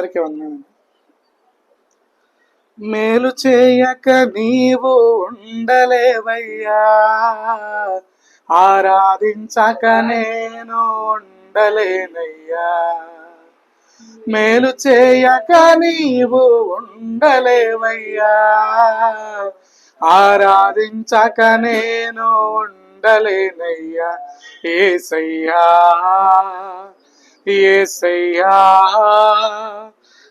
అందరికీ వందనాలు. మేలు చేయక నీవు ఉండలేవయ్యా. ఆరాధించక నేను ఉండలేనయ్యా. మేలు చేయక నీవు ఉండలేవయ్యా. ఆరాధించక నేను ఉండలేనయ్యా. ఏసయ్యా ఏసయ్యా.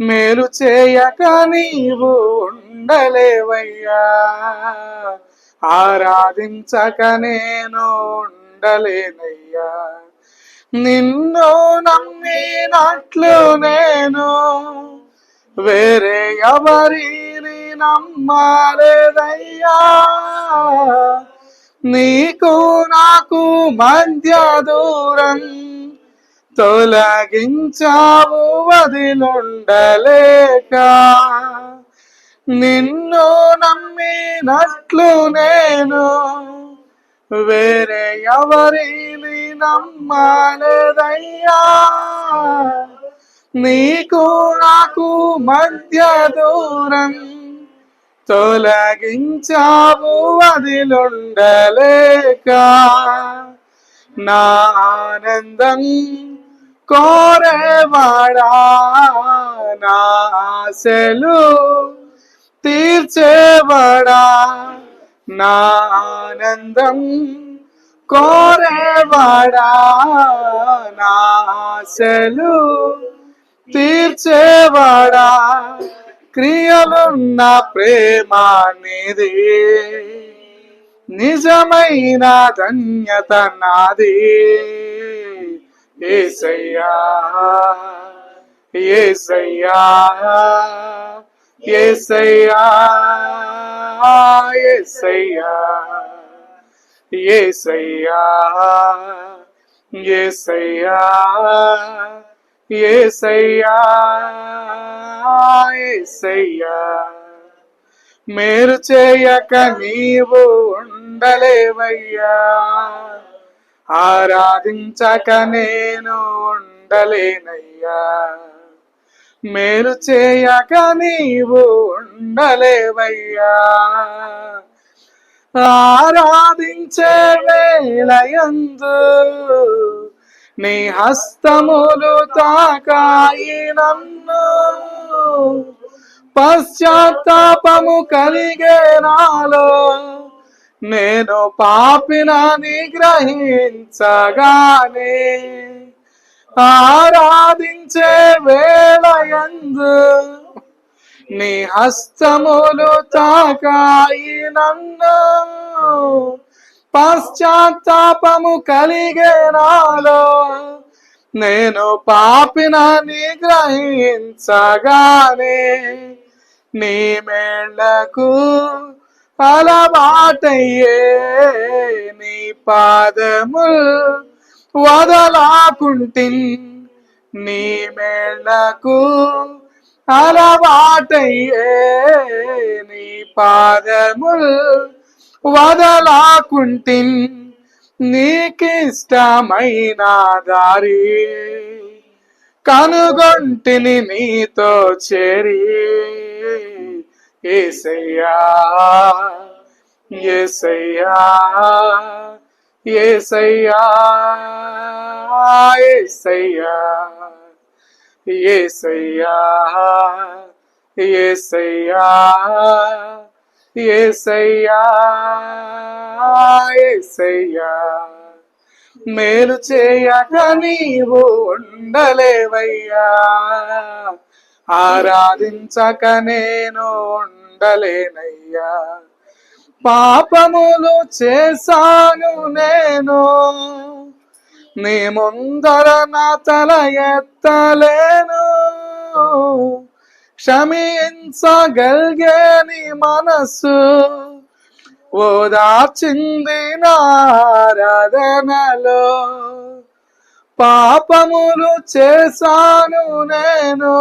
మేలు చేయక నీవు ఉండలేవయ్యా. ఆరాధించక నేను ఉండలేనయ్యా. నిన్ను నమ్మినట్లు నేను వేరే ఎవరిని నమ్మలేదయ్యా. నీకు నాకు మధ్య దూరం తొలగించావు వదిలుండలేక నిన్ను నమ్మినట్లు నేను వేరే ఎవరిని నమ్మలేదయ్యా. నీకు నాకు మధ్య దూరం తొలగించావు వదిలుండలేక నా ఆనందం కోరేవాడా నా ఆశలు తీర్చేవాడా? నా ఆనందం కోరేవాడా నా ఆశలు తీర్చేవాడా? క్రియలున్న ప్రేమ నిది నిజమైన ధన్యత నాది. ఏసయ్యా ఏసయ్యా ఏసయ్యా ఏసయ్యా ఏసయ్యా ఏసయ్యా ఏసయ్యా ఏసయ్యా. మేలు చేయక నీవు ఉండలేవయ్యా. ఆరాధించక నేను ఉండలేనయ్యా. మేలు చేయక నీవు ఉండలేవయ్యా. ఆరాధించే వేళయందు నీ హస్తములు తాకాయి నన్ను. పశ్చాత్తాపము కలిగే నాలో నేను పాపినని గ్రహించగానే ఆరాధించే వేళయందు నీ హస్తములు తాకాయి నన్ను. పశ్చాత్తాపము కలిగే నాలో నేను పాపినని గ్రహించగానే నీ మేళ్ళకు అలవాటయ్యే నీ పాదముల్ వదలాకుంటిన్. నీ మేళ్ళకు అలవాటయ్యే నీ పాదముల్ వదలాకుంటిన్. నీకిష్టమైన దారి కనుగొంటిని నీతో చేరి. ఏసయ్యా ఏసయ్యా ఏసయ్యా ఏసయ్యా ఏసయ్యా ఏసయ్యా ఏసయ్యా ఏసయ్యా. మేలు చేయక నీవు ఉండలేవయ్యా. ఆరాధించక నేను ఉండలేనయ్యా పాపములు చేశాను నేను. నీ ముందర నా తల ఎత్తలేను. క్షమించగలిగే నీ మనసు ఓదార్చింది నారాధనలో పాపములు చేశాను నేను.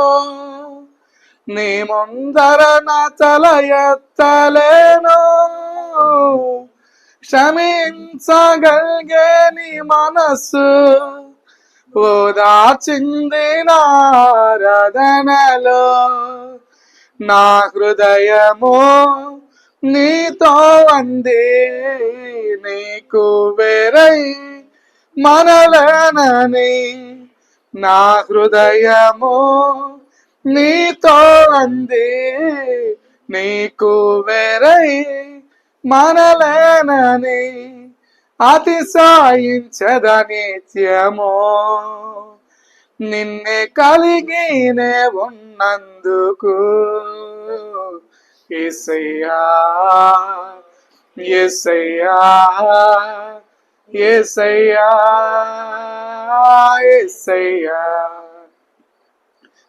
నీ ముందర నా తల ఎత్తలేను క్షమించగలిగే నీ మనసు ఓదాచింది నారాధనలో నా హృదయము నీతో అంది నీకు వేరై మనలనని. నా హృదయము నీతో అంది నీకు వేరై మనలేనని అతిశాయించద నిత్యమో. నిన్నే కలిగినే ఉన్నందుకు ఏసయ్యా ఏసయ్యా ఏసయ్యా ఏసయ్యా.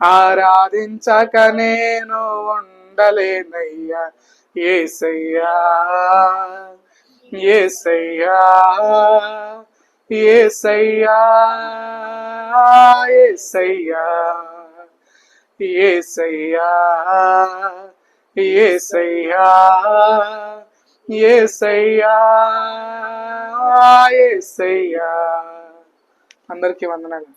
ఆరాధించక నేను ఉండలేనయ్యా. ఏసయ్యా ఏసయ్యా ఏసయ్యా ఏసయ్యా ఏసయ్యా ఏసయ్యా ఏసయ్యా ఏసయ్యా. అందరికీ వందనాలు.